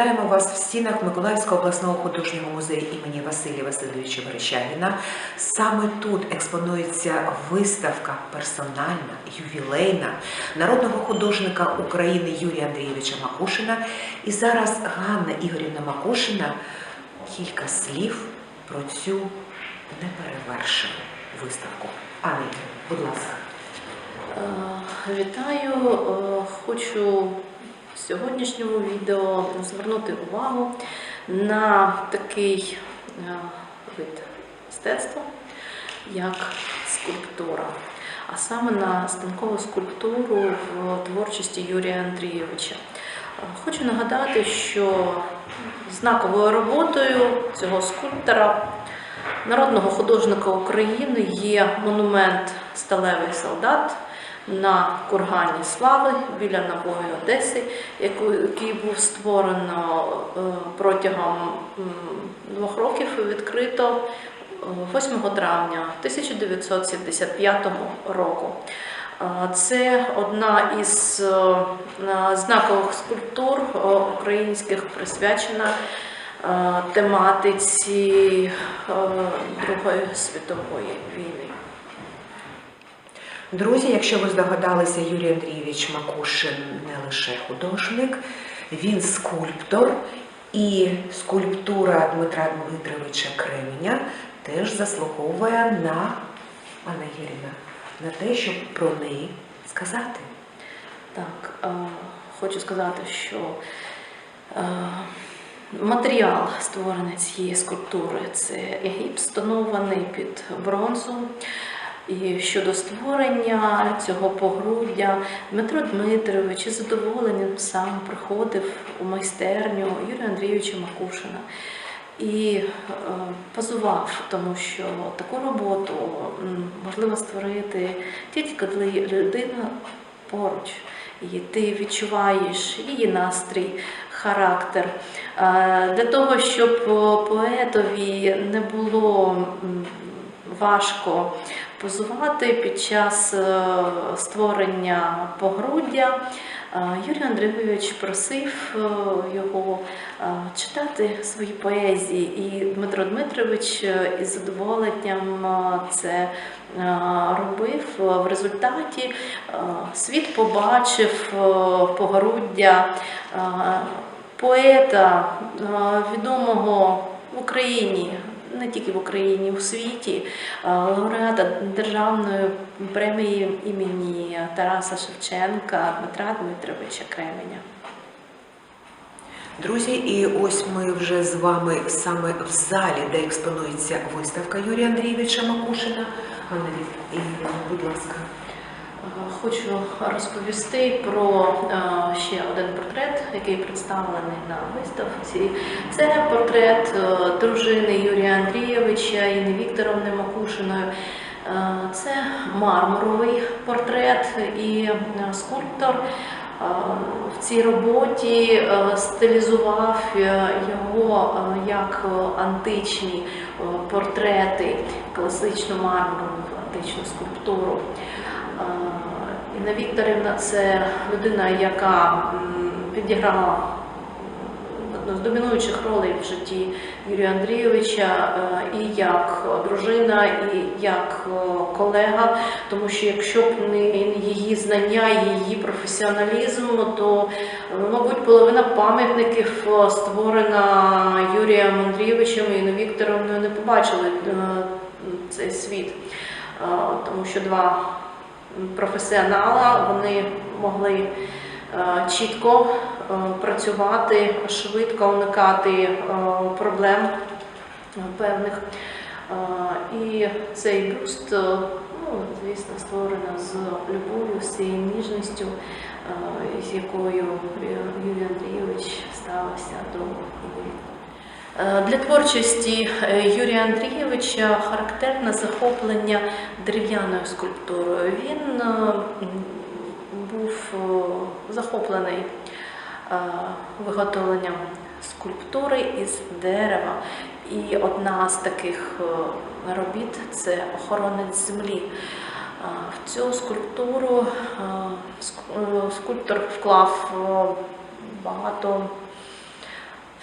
Вітаємо вас в стінах Миколаївського обласного художнього музею імені Василія Васильовича Верещагіна. Саме тут експонується виставка персональна, ювілейна народного художника України Юрія Андрійовича Макушина. І зараз Ганна Ігорівна Макушина кілька слів про цю неперевершену виставку. Анна будь ласка. Е, Вітаю! Е, Хочу в сьогоднішньому відео звернути увагу на такий е, вид мистецтва, як скульптура, а саме на станкову скульптуру в творчості Юрія Андрійовича. Е, Хочу нагадати, що знаковою роботою цього скульптора народного художника України є монумент Сталевий солдат на кургані Слави біля нової Одеси, який був створено е, протягом двох років і відкрито е, 8 травня 1975 року. Е, Це одна із е, е, знакових скульптур е, українських присвячена е, тематиці е, Другої світової війни. Друзі, якщо ви здогадалися, Юрій Андрійович Макушин не лише художник, він скульптор, і скульптура Дмитра Дмитровича Кременя теж заслуговує на Анна Юрівна, на те, щоб про неї сказати. Так, е, хочу сказати, що е, матеріал створений цієї скульптури це гіпс, тонований під бронзу. І щодо створення цього погруддя Дмитро Дмитрович із задоволенням сам приходив у майстерню Юрія Андрійовича Макушина і е, позував, тому що таку роботу можливо створити тільки коли людина поруч, і ти відчуваєш її настрій, характер. Е, Для того, щоб е, поетові не було важко позувати під час е, створення погруддя, е, Юрій Андрійович просив е, його читати свої поезії, і Дмитро Дмитрович із задоволенням це робив. В результаті світ побачив погруддя поета, відомого в Україні. Не тільки в Україні, у світі, е, лауреата державної премії імені Тараса Шевченка Дмитра Дмитровича Кременя. Друзі, і ось ми вже з вами саме в залі, де експонується виставка Юрія Андрійовича Макушина. Анна будь ласка. Хочу розповісти про е, ще один портрет, який представлений на виставці. Це портрет е, дружини Юрія Андрійовича Інни Вікторовни Макушиною. Е, Це мармуровий портрет і скульптор в цій роботі стилізував його як античні портрети, класичну мармурову античну скульптуру. Інна Вікторівна це людина, яка відіграла одну з домінуючих ролей в житті Юрія Андрійовича е, і як дружина, і як е, колега. Тому що якщо б не її знання, її професіоналізм, то, е, мабуть, половина пам'ятників створена Юрієм Андрійовичем і Інною Вікторовною не побачили цей світ. Тому що два професіонала, вони могли е, чітко е, працювати, швидко уникати е, проблем певних. І цей бюст, ну, звісно, створено з любов'ю, з цією ніжністю, з якою Юрій Андрійович ставився до Для творчості е, Юрія Андрійовича характерне захоплення дерев'яною скульптурою. Він е, був е, захоплений е, виготовленням скульптури із дерева. І одна з таких е, робіт це охоронець землі. Е, В цю скульптуру е, ск- е, скульптор вклав е, багато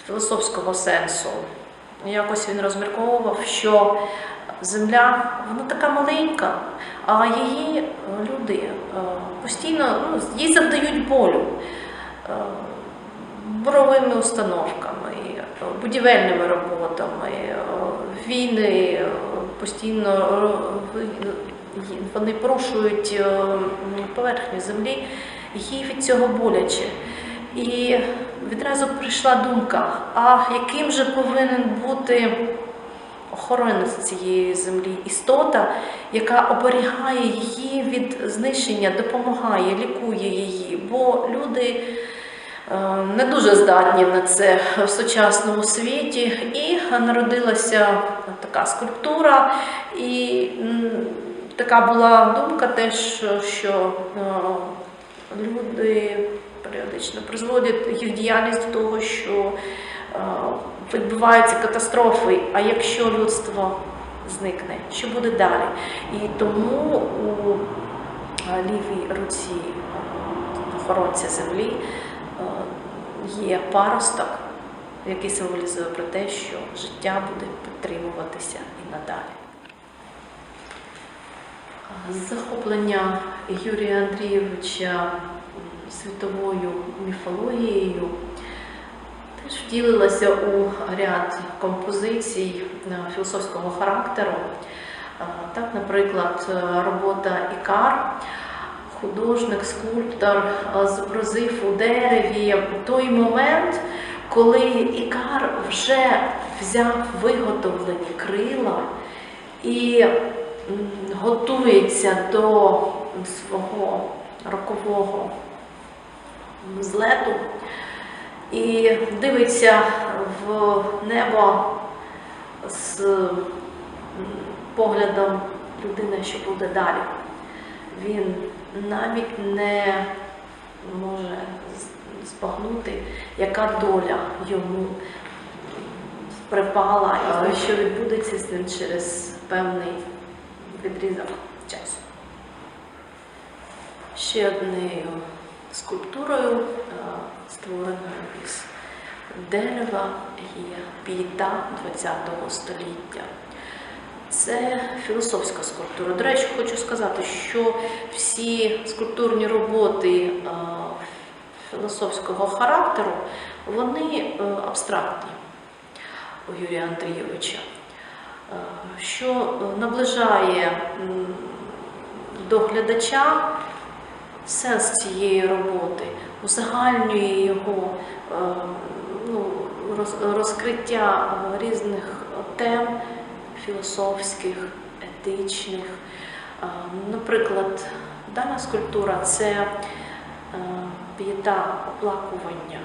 філософського сенсу. Якось він розмірковував, що земля вона така маленька, а її е, люди е, постійно ну, їй завдають болю е, буровими установками, будівельними роботами, війни постійно вони порушують поверхню землі, їй від цього боляче. І відразу прийшла думка: а яким же повинен бути охоронець цієї землі, істота, яка оберігає її від знищення, допомагає, лікує її. Бо люди е, не дуже здатні на це в сучасному світі. І народилася така скульптура, і така була думка теж, що е, люди періодично призводять їх діяльність до того, що е, відбуваються катастрофи. А якщо людство зникне, що буде далі? І тому у е, лівій руці е, охоронця землі є паросток, який символізує про те, що життя буде підтримуватися і надалі. Захоплення Юрія Андрійовича світовою міфологією теж втілилося у ряд композицій е, філософського характеру. Е, Так, наприклад, е, робота Ікар, художник, скульптор зобразив у дереві той момент, коли Ікар вже взяв виготовлені крила і готується до свого рокового злету і дивиться в небо з поглядом людини, що буде далі. Він навіть не може збагнути, яка доля йому припала і що відбудеться з ним через певний відрізок часу. Ще однією скульптурою, е, створеною із дерева, є пієта ХХ століття. Це філософська скульптура. До речі, хочу сказати, що всі скульптурні роботи е, філософського характеру, вони е, абстрактні у Юрія Андрійовича, що наближає до глядача сенс цієї роботи, узагальнює його е, ну, розкриття різних тем філософських, етичних. Е, Наприклад, дана скульптура це е, п'єта оплакування.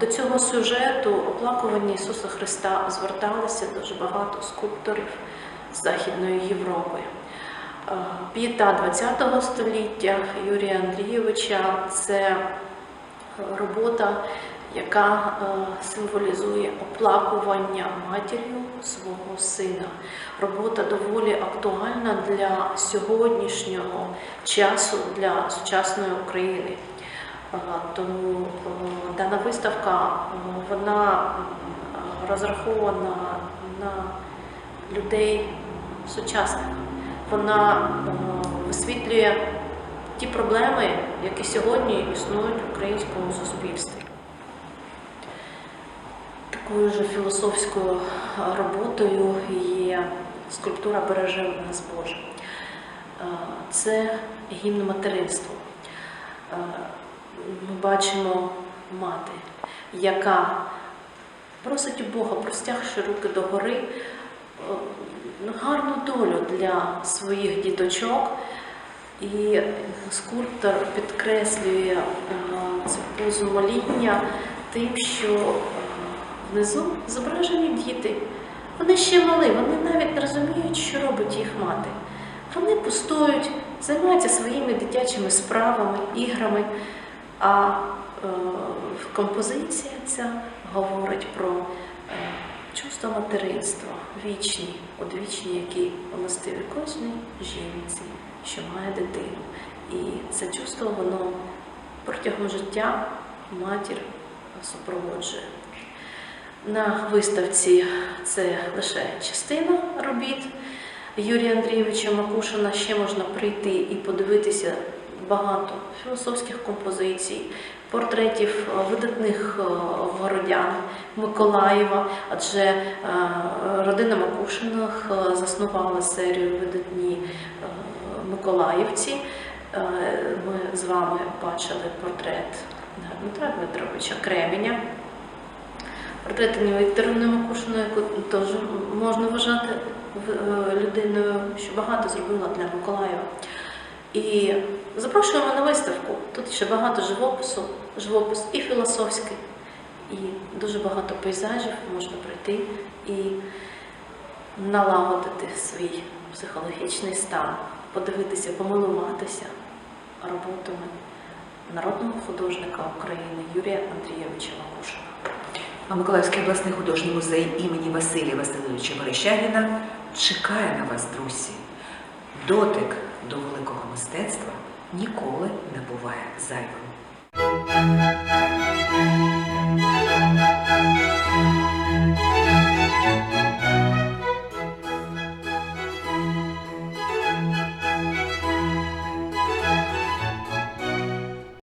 До цього сюжету оплакування Ісуса Христа зверталися дуже багато скульпторів Західної Європи. Е, П'єта ХХ століття Юрія Андрійовича це робота, яка е, символізує оплакування матір'ю свого сина. Робота доволі актуальна для сьогоднішнього часу, для сучасної України. Е, Тому дана виставка вона розрахована на людей сучасних. Вона е, висвітлює ті проблеми, які сьогодні існують в українському суспільстві. Такою ж філософською роботою є скульптура Береже нас Боже. Це гімн материнству. Е, Ми бачимо мати, яка просить у Бога, простягши руки догори, гарну долю для своїх діточок. І скульптор підкреслює е, цю позу моління тим, що е, внизу зображені діти. Вони ще мали, вони навіть не розуміють, що робить їх мати. Вони пустують, займаються своїми дитячими справами, іграми. А е, композиція ця говорить про чувство материнства, вічні, одвічні, які властиві кожній жінці, що має дитину. І це чувство воно протягом життя матір супроводжує. На виставці це лише частина робіт Юрія Андрійовича Макушина. Ще можна прийти і подивитися багато філософських композицій, портретів е, видатних е, городян Миколаєва, адже е, родина Макушиних заснувала серію видатні Миколаївці. Ми з вами бачили портрет Дмитра Дмитровича Кременя. Портрет Ані Вікторівни Макушиної, яку теж можна вважати людиною, що багато зробила для Миколаєва. І запрошуємо на виставку. Тут ще багато живопису, живопис і філософський, і дуже багато пейзажів можна прийти і налагодити свій психологічний стан, подивитися, помилуватися роботами народного художника України Юрія Андрійовича Макушина. А Миколаївський обласний художній музей імені Василія Васильовича Верещагіна чекає на вас, друзі. Дотик до великого мистецтва ніколи не буває зайвим.